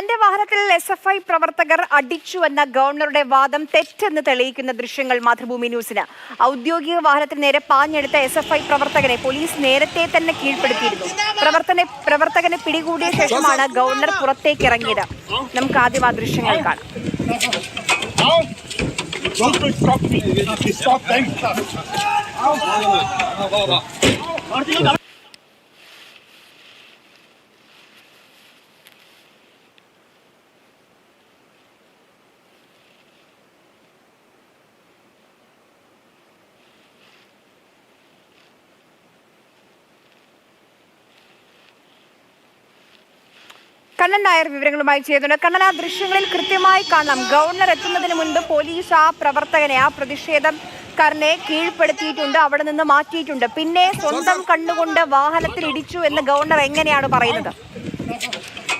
തന്റെ വാഹനത്തിൽ S F I പ്രവർത്തകർ അടിച്ചുവെന്ന ഗവർണറുടെ വാദം തെറ്റെന്ന് തെളിയിക്കുന്ന ദൃശ്യങ്ങൾ മാതൃഭൂമി ന്യൂസിന് ഔദ്യോഗിക വാഹനത്തിന് നേരെ പാഞ്ഞെടുത്ത എസ് എഫ് ഐ പ്രവർത്തകനെ പോലീസ് നേരത്തെ തന്നെ കീഴ്പ്പെടുത്തിയിരുന്നു പ്രവർത്തനെ പ്രവർത്തകനെ പിടികൂടിയ ശേഷമാണ് ഗവർണർ പുറത്തേക്ക് ഇറങ്ങിയത് നമുക്ക് ആദ്യം ആ ദൃശ്യങ്ങൾ കാണാം. കണ്ണൻ നായർ വിവരങ്ങളുമായി ചെയ്തുണ്ട് കണ്ണൻ ആ ദൃശ്യങ്ങളിൽ കൃത്യമായി കാണാം. ഗവർണർ എത്തുന്നതിന് മുൻപ് പോലീസ് ആ പ്രവർത്തകനെ ആ പ്രതിഷേധക്കാരനെ കീഴ്പ്പെടുത്തിയിട്ടുണ്ട് അവിടെ നിന്ന് മാറ്റിയിട്ടുണ്ട്. പിന്നെ സ്വന്തം കണ്ണുകൊണ്ട് വാഹനത്തിൽ ഇടിച്ചു എന്ന് ഗവർണർ എങ്ങനെയാണ് പറയുന്നത്?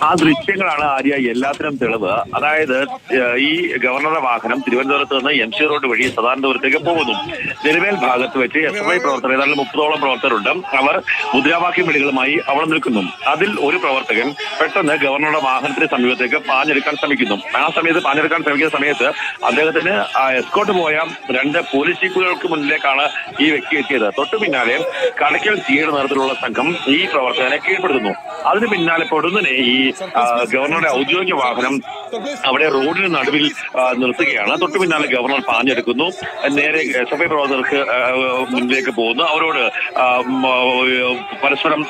ആ ദൃശ്യങ്ങളാണ് ആര്യ എല്ലാത്തിനും തെളിവ്. അതായത് ഈ ഗവർണറുടെ വാഹനം തിരുവനന്തപുരത്ത് നിന്ന് എം സി റോഡ് വഴി സദാനന്തപുരത്തേക്ക് പോകുന്നു. നെരുവേൽ ഭാഗത്ത് വെച്ച് എസ് എഫ് ഐ പ്രവർത്തകർ ഏതാണ്ട് മുപ്പതോളം പ്രവർത്തകരുണ്ട്. അവർ മുദ്രാവാക്യം വിളികളുമായി അവിടെ നിൽക്കുന്നു. അതിൽ ഒരു പ്രവർത്തകൻ പെട്ടെന്ന് ഗവർണറുടെ വാഹനത്തിന് സമീപത്തേക്ക് പാഞ്ഞെടുക്കാൻ ശ്രമിക്കുന്നു. ആ സമയത്ത് പാഞ്ഞെടുക്കാൻ ശ്രമിക്കുന്ന സമയത്ത് അദ്ദേഹത്തിന് എസ്കോട്ട് പോയ രണ്ട് പോലീസ് ജീപ്പുകൾക്ക് മുന്നിലേക്കാണ് ഈ വ്യക്തി എത്തിയത്. തൊട്ടു പിന്നാലെ കടയ്ക്കൽ സിയുടെ സംഘം ഈ പ്രവർത്തകനെ കീഴ്പ്പെടുത്തുന്നു. അതിന് പിന്നാലെ പൊടുന്നനെ ഈ ഗവർണറുടെ ഔദ്യോഗിക വാഹനം അവിടെ റോഡിന് നടുവിൽ നിർത്തുകയാണ്. തൊട്ടു പിന്നാലെ ഗവർണർ പാഞ്ഞെടുക്കുന്നു. നേരെ എസ് എഫ് ഐ പ്രവർത്തകർക്ക് മുന്നിലേക്ക് പോകുന്നു. അവരോട് പരസ്പരം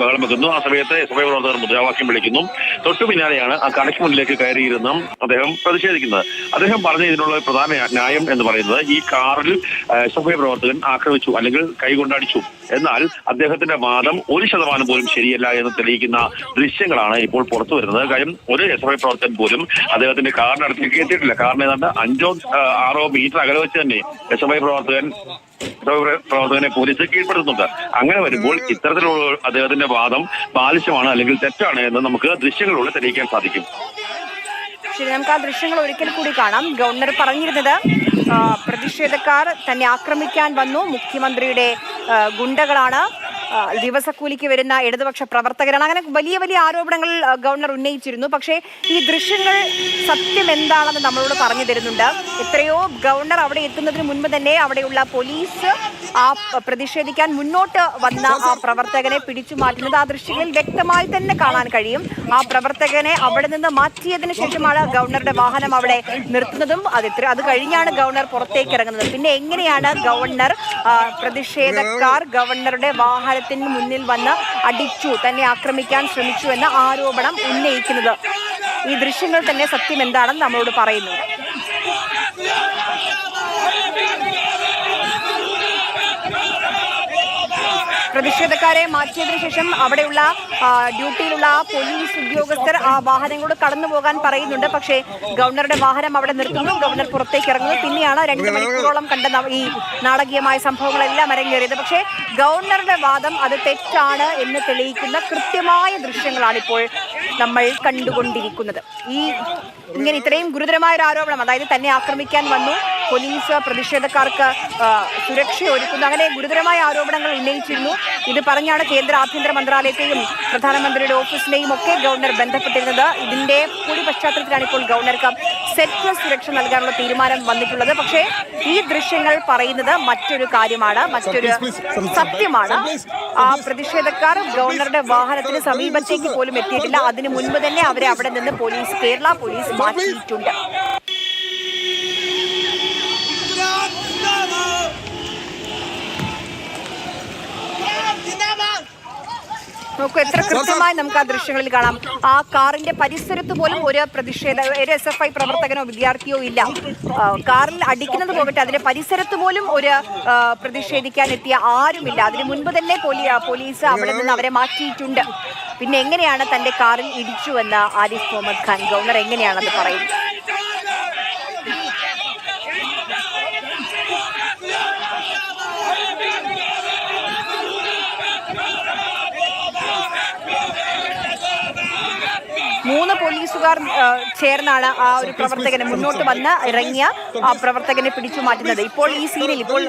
ബഹളം വെക്കുന്നു. ആ സമയത്ത് എസ് എഫ് ഐ പ്രവർത്തകർ മുദ്രാവാക്യം വിളിക്കുന്നു. തൊട്ടു പിന്നാലെയാണ് ആ കടയ്ക്ക് മുന്നിലേക്ക് കയറിയിരുന്ന അദ്ദേഹം പ്രതിഷേധിക്കുന്നത്. അദ്ദേഹം പറഞ്ഞ ഇതിനുള്ള പ്രധാന ന്യായം എന്ന് പറയുന്നത് ഈ കാറിൽ എസ് എഫ് ഐ പ്രവർത്തകൻ ആക്രമിച്ചു അല്ലെങ്കിൽ കൈകൊണ്ടടിച്ചു. എന്നാൽ അദ്ദേഹത്തിന്റെ വാദം ഒരു ശതമാനം പോലും ശരിയല്ല എന്ന് തെളിയിക്കുന്ന ദൃശ്യങ്ങളാണ് ഇപ്പോൾ പുറത്തു വരുന്നത്. കാര്യം ഒരു എസ് ഐ പ്രവർത്തകൻ പോലും അദ്ദേഹത്തിന്റെ കാറിനടുത്തേക്ക് എത്തിയിട്ടില്ല. കാരണം ഏതാണ്ട് അഞ്ചോ ആറോ മീറ്റർ അകലെ വെച്ച് തന്നെ എസ് ഐ പ്രവർത്തകൻ പ്രവർ- പ്രവർത്തകനെ പോലീസ് കീഴ്പ്പെടുത്തുന്നുണ്ട്. അങ്ങനെ വരുമ്പോൾ ഇത്തരത്തിലുള്ള അദ്ദേഹത്തിന്റെ വാദം ബാലിശമാണ് അല്ലെങ്കിൽ തെറ്റാണ് എന്ന് നമുക്ക് ദൃശ്യങ്ങളിലൂടെ തെളിയിക്കാൻ സാധിക്കും. ശരി നമുക്ക് ആ ദൃശ്യങ്ങൾ ഒരിക്കൽ കൂടി കാണാം. ഗവർണർ പറഞ്ഞിരുന്നത് പ്രതിഷേധക്കാർ തന്നെ ആക്രമിക്കാൻ വന്നു. മുഖ്യമന്ത്രിയുടെ ഗുണ്ടകളാണ്. ദിവസക്കൂലിക്ക് വരുന്ന ഇടതുപക്ഷ പ്രവർത്തകരാണ്. അങ്ങനെ വലിയ വലിയ ആരോപണങ്ങൾ ഗവർണർ ഉന്നയിച്ചിരുന്നു. പക്ഷേ ഈ ദൃശ്യങ്ങൾ സത്യം എന്താണെന്ന് നമ്മളോട് പറഞ്ഞു തരുന്നുണ്ട്. എത്രയോ ഗവർണർ അവിടെ എത്തുന്നതിന് മുൻപ് തന്നെ അവിടെയുള്ള പോലീസ് ആ പ്രതിഷേധിക്കാൻ മുന്നോട്ട് വന്ന ആ പ്രവർത്തകനെ പിടിച്ചു മാറ്റുന്നത് ആ ദൃശ്യങ്ങളിൽ വ്യക്തമായി തന്നെ കാണാൻ കഴിയും. ആ പ്രവർത്തകനെ അവിടെ നിന്ന് മാറ്റിയതിനു ശേഷമാണ് ഗവർണറുടെ വാഹനം അവിടെ നിർത്തുന്നതും അത് ഇത്ര അത് കഴിഞ്ഞാണ് ഗവർണർ പുറത്തേക്ക് ഇറങ്ങുന്നത്. പിന്നെ എങ്ങനെയാണ് ഗവർണർ പ്രതിഷേധക്കാർ ഗവർണറുടെ വാഹനത്തിന് മുന്നിൽ വന്ന് അടിച്ചു തന്നെ ആക്രമിക്കാൻ ശ്രമിച്ചു എന്ന ആരോപണം ഉന്നയിക്കുന്നത്. ഈ ദൃശ്യങ്ങൾ തന്നെ സത്യം എന്താണെന്ന് നമ്മളോട് പറയുന്നു. പ്രതിഷേധക്കാരെ മാറ്റിയതിനു ശേഷം അവിടെയുള്ള ഡ്യൂട്ടിയിലുള്ള പോലീസ് ഉദ്യോഗസ്ഥർ ആ വാഹനങ്ങളോട് കടന്നു പോകാൻ പറയുന്നുണ്ട്. പക്ഷേ ഗവർണറുടെ വാഹനം അവിടെ നിർത്തുന്നു. ഗവർണർ പുറത്തേക്ക് ഇറങ്ങുന്നു. പിന്നെയാണ് രണ്ട് മണിക്കൂറോളം കണ്ട ഈ നാടകീയമായ സംഭവങ്ങളെല്ലാം അരങ്ങേറിയത്. പക്ഷേ ഗവർണറുടെ വാദം അത് തെറ്റാണ് എന്ന് തെളിയിക്കുന്ന കൃത്യമായ ദൃശ്യങ്ങളാണ് ഇപ്പോൾ നമ്മൾ കണ്ടുകൊണ്ടിരിക്കുന്നത്. ഈ ഇങ്ങനെ ഇത്രയും ഗുരുതരമായ ഒരു ആരോപണം അതായത് തന്നെ ആക്രമിക്കാൻ വന്നു. പോലീസ് പ്രതിഷേധക്കാർക്ക് സുരക്ഷ ഒരുക്കുന്നു. അങ്ങനെ ഗുരുതരമായ ആരോപണങ്ങൾ ഉന്നയിച്ചിരുന്നു. ഇത് പറഞ്ഞാണ് കേന്ദ്ര ആഭ്യന്തര മന്ത്രാലയത്തെയും പ്രധാനമന്ത്രിയുടെ ഓഫീസിനെയും ഒക്കെ ഗവർണർ ബന്ധപ്പെട്ടിരുന്നത്. ഇതിന്റെ കൂടി പശ്ചാത്തലത്തിലാണ് ഇപ്പോൾ ഗവർണർക്ക് സെറ്റ് സുരക്ഷ നൽകാനുള്ള തീരുമാനം വന്നിട്ടുള്ളത്. പക്ഷേ ഈ ദൃശ്യങ്ങൾ പറയുന്നത് മറ്റൊരു കാര്യമാണ്. മറ്റൊരു സത്യമാണ്. ആ പ്രതിഷേധക്കാർ ഗവർണറുടെ വാഹനത്തിന് സമീപത്തേക്ക് പോലും എത്തിയിട്ടില്ല. അതിനു മുൻപ് തന്നെ അവരെ അവിടെ നിന്ന് പോലീസ് കേരള പോലീസ് മാറ്റിയിട്ടുണ്ട്. നോക്കൂ എത്ര കൃത്യമായി നമുക്ക് ആ ദൃശ്യങ്ങളിൽ കാണാം. ആ കാറിന്റെ പരിസരത്ത് പോലും ഒരു പ്രതിഷേധ ഒരു എസ് എഫ് ഐ പ്രവർത്തകനോ വിദ്യാർത്ഥിയോ ഇല്ല. കാറിൽ അടിക്കുന്നത് പോകട്ടെ അതിന്റെ പരിസരത്ത് പോലും ഒരു പ്രതിഷേധിക്കാൻ എത്തിയ ആരുമില്ല. അതിന് മുൻപ് തന്നെ പോലീസ് അവിടെ നിന്ന് അവരെ മാറ്റിയിട്ടുണ്ട്. പിന്നെ എങ്ങനെയാണ് തന്റെ കാറിൽ ഇടിച്ചുവെന്ന് ആരിഫ് മുഹമ്മദ് ഖാൻ ഗവർണർ എങ്ങനെയാണെന്ന് പറയുന്നത്? പോലീസുകാർ ചേർന്നാണ് ആ ഒരു പ്രവർത്തകനെ മുന്നോട്ട് വന്ന് ഇറങ്ങിയ ആ പ്രവർത്തകനെ പിടിച്ചു മാറ്റുന്നത്. ഇപ്പോൾ ഈ സീനിൽ ഇപ്പോൾ